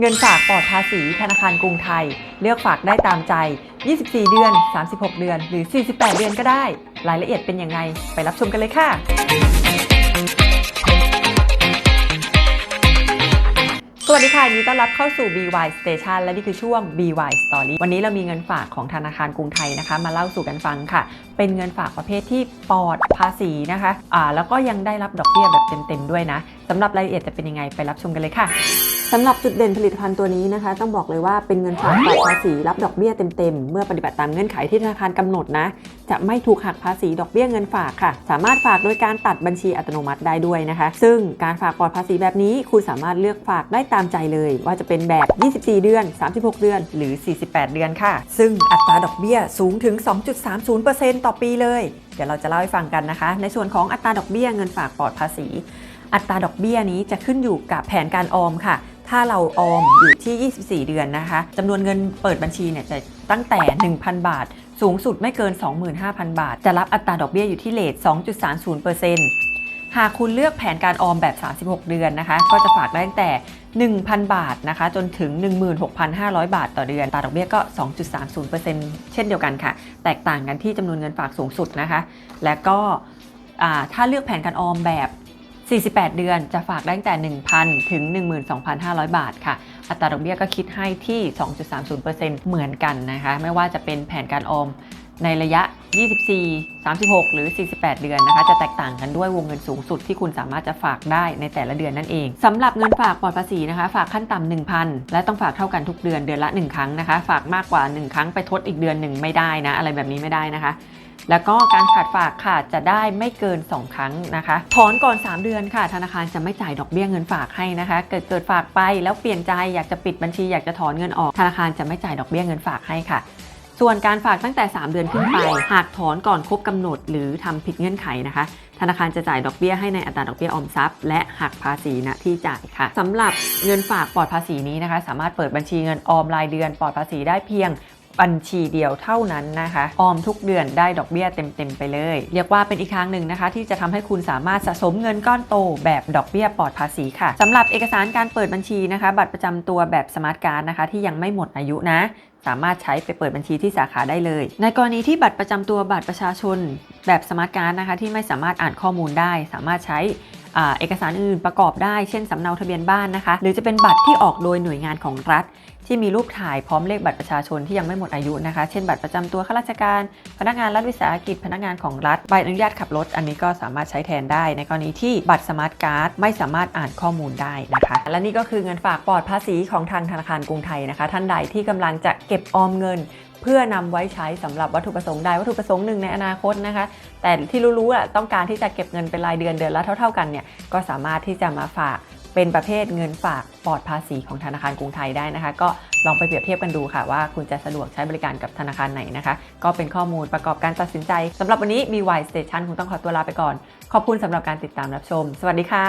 เงินฝากปลอดภาษีธนาคารกรุงไทย เลือกฝากได้ตามใจ 24 เดือน 36 เดือน หรือ 48 เดือนก็ได้ รายละเอียดเป็นยังไง ไปรับชมกันเลยค่ะ สวัสดีค่ะยินดีต้อนรับเข้าสู่ BY Station และนี่คือช่วง BY Story วันนี้เรามีเงินฝากของธนาคารกรุงไทยนะคะ มาเล่าสู่กันฟังค่ะ เป็นเงินฝากประเภทที่ปลอดภาษีนะคะอ่าแล้วก็ยังได้รับดอกเบี้ยแบบเต็มๆด้วยนะสำหรับรายละเอียดจะเป็นยังไงไปรับชมกันเลยค่ะสำหรับจุดเด่นผลิตภัณฑ์ตัวนี้นะคะ ต้องบอกเลยว่าเป็นเงินฝากปลอดภาษีรับดอกเบี้ยเต็มๆ เมื่อปฏิบัติตามเงื่อนไขที่ธนาคารกำหนดนะ จะไม่ถูกหักภาษีดอกเบี้ยเงินฝากค่ะ สามารถฝากโดยการตัดบัญชีอัตโนมัติได้ด้วยนะคะ ซึ่งการฝากปลอดภาษีแบบนี้คุณสามารถเลือกฝากได้ตามใจเลย ว่าจะเป็นแบบ 24 เดือน 36 เดือน หรือ 48 เดือนค่ะ ซึ่งอัตราดอกเบี้ยสูงถึง 2.30%ต่อปีเลย เดี๋ยวเราจะเล่าให้ฟังกันนะคะ ในส่วนของอัตราดอกเบี้ยเงินฝากปลอดภาษี อัตราดอกเบี้ยนี้จะขึ้นอยู่กับแผนการออมค่ะ ถ้าเราออมอยู่ที่ 24 เดือนนะคะจำนวนเงินเปิดบัญชีเนี่ยจะตั้งแต่ 1,000 บาท สูงสุดไม่เกิน 25,000 บาท จะรับอัตราดอกเบี้ยอยู่ที่เลท2.30%หากคุณเลือกแผนการออมแบบ 36 เดือนนะคะ ก็จะฝากได้ตั้งแต่ 1,000 บาทนะคะ จนถึง 16,500 บาทต่อเดือนอัตราดอกเบี้ยก็ 2.30%เช่นเดียวกันค่ะ แตกต่างกันที่จำนวนเงินฝากสูงสุดนะคะ และก็ถ้าเลือกแผนการออมแบบ 48 เดือนจะฝากได้ตั้งแต่ 1,000 ถึง 12,500 บาทค่ะ อัตราดอกเบี้ยก็คิดให้ที่ 2.30%เหมือนกันนะคะ ไม่ว่าจะเป็นแผนการออมในระยะ 24 36 หรือ 48 เดือนนะคะ จะแตกต่างกันด้วยวงเงินสูงสุดที่คุณสามารถจะฝากได้ในแต่ละเดือนนั่นเองสำหรับเงินฝากปลอดภาษีนะคะ ฝากขั้นต่ำ1,000 และต้องฝากเท่ากันทุกเดือนเดือนละ 1 ครั้งนะคะ ฝากมากกว่า 1 ครั้งไปทดอีกเดือนหนึ่งไม่ได้นะ อะไรแบบนี้ไม่ได้นะคะ แล้วก็การขาดฝากค่ะจะได้ไม่เกิน 2 ครั้งนะคะถอนก่อน 3 เดือนค่ะ ธนาคารจะไม่จ่ายดอกเบี้ยเงินฝากให้นะคะ เกิดเกิดฝากไปแล้วเปลี่ยนใจอยากจะปิดบัญชีอยากจะถอนเงินออก ธนาคารจะไม่จ่ายดอกเบี้ยเงินฝากให้ค่ะส่วนการฝากตั้งแต่ 3 เดือนขึ้นไป หากถอนก่อนครบกำหนด หรือทำผิดเงื่อนไขนะคะ ธนาคารจะจ่ายดอกเบี้ยให้ในอัตราดอกเบี้ยออมทรัพย์ และหักภาษีณที่จ่ายค่ะสำหรับเงินฝากปลอดภาษีนี้นะคะ สามารถเปิดบัญชีเงินออมรายเดือนปลอดภาษีได้เพียง บัญชีเดียวเท่านั้นนะคะ ออมทุกเดือนได้ดอกเบี้ยเต็มๆไปเลย เรียกว่าเป็นอีกทางหนึ่งนะคะ ที่จะทำให้คุณสามารถสะสมเงินก้อนโตแบบดอกเบี้ยปลอดภาษีค่ะสำหรับเอกสารการเปิดบัญชีนะคะ บัตรประจำตัวแบบสมาร์ทการ์ดนะคะ ที่ยังไม่หมดอายุนะสามารถใช้ไปเปิดบัญชีที่สาขาได้เลย ในกรณีที่บัตรประจำตัวบัตรประชาชน แบบสมาร์ทการ์ดนะคะ ที่ไม่สามารถอ่านข้อมูลได้ สามารถใช้ เอกสารอื่นประกอบได้ เช่นสำเนาทะเบียนบ้านนะคะ หรือจะเป็นบัตรที่ออกโดยหน่วยงานของรัฐ ที่มีรูปถ่ายพร้อมเลขบัตรประชาชนที่ยังไม่หมดอายุนะคะ เช่นบัตรประจำตัวข้าราชการ พนักงานรัฐวิสาหกิจ พนักงานของรัฐ ใบอนุญาตขับรถ อันนี้ก็สามารถใช้แทนได้ ในกรณีที่บัตรสมาร์ทการ์ดไม่สามารถอ่านข้อมูลได้นะคะ และนี่ก็คือเงินฝากปลอดภาษีของทางธนาคารกรุงไทยนะคะ ท่านใดที่กำลังจะเก็บออมเงิน พื่อนำไว้ใช้สำหรับวัตถุประสงค์ใดวัตถุประสงค์หนึ่งในอนาคตนะคะ แต่ที่รู้ๆอะต้องการที่จะเก็บเงินเป็นรายเดือนเดือนละเท่า ๆ กันเนี่ยก็สามารถที่จะมาฝากเป็นประเภทเงินฝากปลอดภาษีของธนาคารกรุงไทยได้นะคะ ก็ลองไปเปรียบเทียบกันดูค่ะ ว่าคุณจะสะดวกใช้บริการกับธนาคารไหนนะคะ ก็เป็นข้อมูลประกอบการตัดสินใจสำหรับวันนี้ BY Station คงต้องขอตัวลาไปก่อน ขอบคุณสำหรับการติดตามรับชม สวัสดีค่ะ